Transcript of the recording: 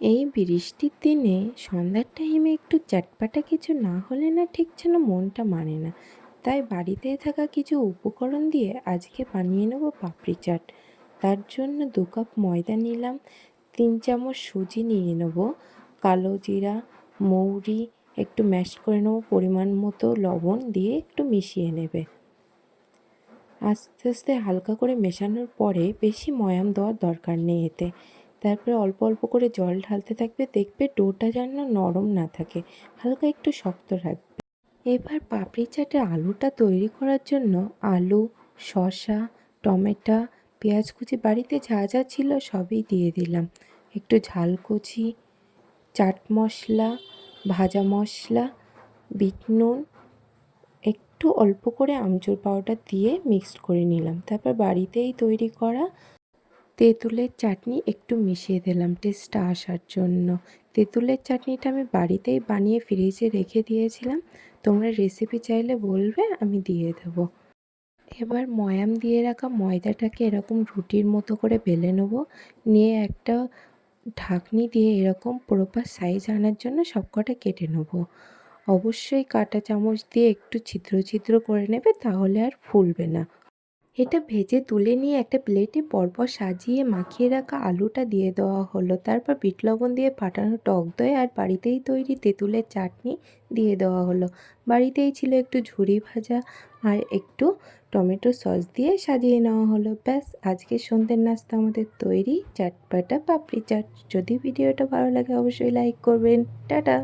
এই বৃষ্টির দিনে সন্ধ্যার টাইমে একটু চটপাটা কিছু না হলে না ঠিক যেন মনটা মানে না। তাই বাড়িতে থাকা কিছু উপকরণ দিয়ে আজকে বানিয়ে নেব পাপড়ি চাট। তার জন্য দু কাপ ময়দা নিলাম, তিন চামচ সুজি নিয়ে নেব, কালো জিরা, মৌরি, একটু ম্যাশ করে নেব পরিমাণ মতো লবণ দিয়ে একটু মিশিয়ে নেবে। আস্তে আস্তে হালকা করে মেশানোর পরে বেশি ময়াম দেওয়ার দরকার নেই এতে। তারপরে অল্প অল্প করে জল ঢালতে থাকবে। দেখবে ডোটা যেন নরম না থাকে, হালকা একটু শক্ত রাখবে। এবার পাপড়ি চাটে আলুটা তৈরি করার জন্য আলু, শসা, টমেটো, পেঁয়াজ কুচি বাড়িতে যা যা ছিল সবই দিয়ে দিলাম। একটু ঝাল কুচি, চাট মশলা, ভাজা মশলা, বিট নুন, একটু অল্প করে আমচুর পাউডার দিয়ে মিক্সড করে নিলাম। তারপর বাড়িতেই তৈরি করা তেঁতুলের চাটনি একটু মিশিয়ে দিলাম টেস্টটা আসার জন্য। তেঁতুলের চাটনিটা আমি বাড়িতেই বানিয়ে ফ্রিজে রেখে দিয়েছিলাম। তোমরা রেসিপি চাইলে বলবে, আমি দিয়ে দেবো। এবার ময়াম দিয়ে রাখা ময়দাটাকে এরকম রুটির মতো করে বেলে নেব। নিয়ে একটা ঢাকনি দিয়ে এরকম প্রপার সাইজ আনার জন্য সবকটা কেটে নেব। অবশ্যই কাঁটা চামচ দিয়ে একটু ছিদ্র ছিদ্র করে নেবে, তাহলে আর ফুলবে না। এটা ভেজে তুলে নিয়ে একটা প্লেটে পরপর সাজিয়ে মাখিয়ে রাখা আলুটা দিয়ে দেওয়া হলো। তারপর বিট লবণ দিয়ে ফাটানো টক দই আর বাড়িতেই তৈরি তেঁতুলের চাটনি দিয়ে দেওয়া হলো। বাড়িতেই ছিল একটু ঝুরি ভাজা আর একটু টমেটো সস দিয়ে সাজিয়ে নেওয়া হলো। ব্যাস আজকে সন্ধ্যের নাস্তা আমাদের তৈরি। চাটপাটা পাপড়ি চাট। যদি ভিডিওটা ভালো লাগে, অবশ্যই লাইক করবেন। টাটা!